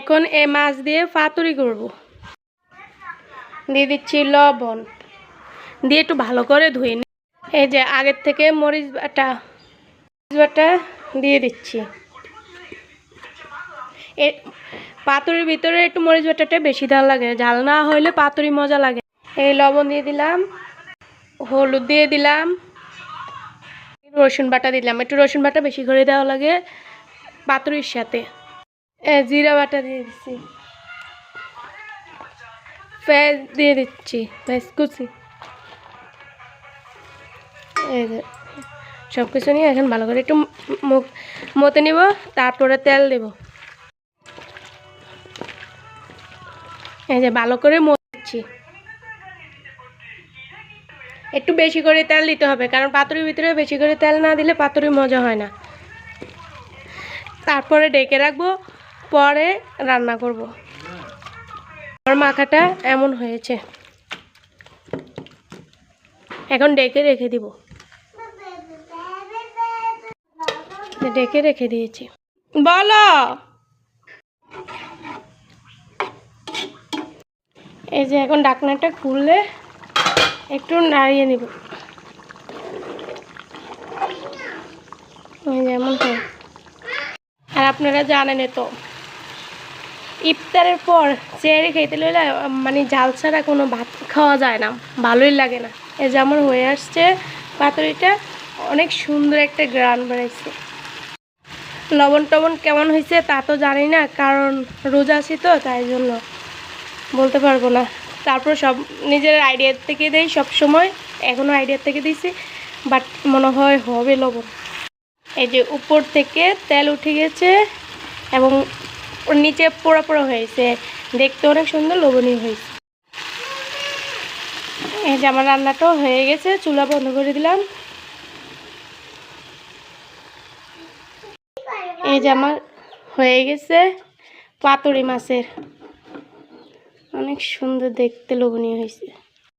এখন এই মাছ দিয়ে পাতুরি করব। দিয়ে দিচ্ছি লবণ। দিয়ে একটু ভালো করে ধুয়ে নি। এই যে আগের থেকে মরিচ বাটা মরিচ বাটা দিয়ে দিচ্ছি। এ পাতুরির ভিতরে একটু মরিচ বাটাটা বেশি ঝাল লাগে। ঝাল না হইলে পাতুরি মজা লাগে। এই লবণ দিয়ে দিলাম, হলুদ দিয়ে দিলাম, রসুন বাটা দিলাম। একটু রসুন বাটা বেশি করে দেওয়া লাগে পাতুরির সাথে। জিরা বাটা দিয়ে দিচ্ছি। পেঁয়াজ দিয়ে দিচ্ছি পেঁয়াজ কুচি। সব কিছু নিয়ে এখন ভালো করে একটু মুখ মতে নিব, তারপরে তেল দেব। এই যে, ভালো করে মরছি একটু বেশি করে তেল দিতে হবে, কারণ পাতুরির ভিতরে বেশি করে তেল না দিলে পাতুরি মজা হয় না। তারপরে ডেকে রাখব পরে রান্না করব। আমার মাখাটা এমন হয়েছে। এখন ডেকে রেখে দিব। ডেকে রেখে দিয়েছি। বলো। এই যে এখন ডাকনাটা খুললে একটু নাড়িয়ে নিব। যেমন হয়। আর আপনারা জানেন তো ইফতারের পর চেয়ারে খেতে লইলে মানে ঝাল ছাড়া কোনো ভাত খাওয়া যায় না, ভালোই লাগে না। এ যেমন হয়ে আসছে পাতুরিটা, অনেক সুন্দর একটা গ্রান বেড়াইছে লবণ টবণ কেমন হয়েছে তা তো জানি না, কারণ রোজা আছি তো, তাই জন্য বলতে পারব না। তারপর সব নিজের আইডিয়ার থেকে দেই সব সময় এখনও আইডিয়ার থেকে দিয়েছি বাট মনে হয় হবে লবণ। এই যে উপর থেকে তেল উঠে গেছে এবং ওর নিচে পোড়া পোড়া হয়েছে। দেখতে অনেক সুন্দর, লোভনীয় হয়েছে। এই যে আমার রান্নাটাও হয়ে গেছে, চুলা বন্ধ করে দিলাম। এই যে আমার হয়ে গেছে পাতুরি মাছের। অনেক সুন্দর দেখতে, লোভনীয় হয়েছে।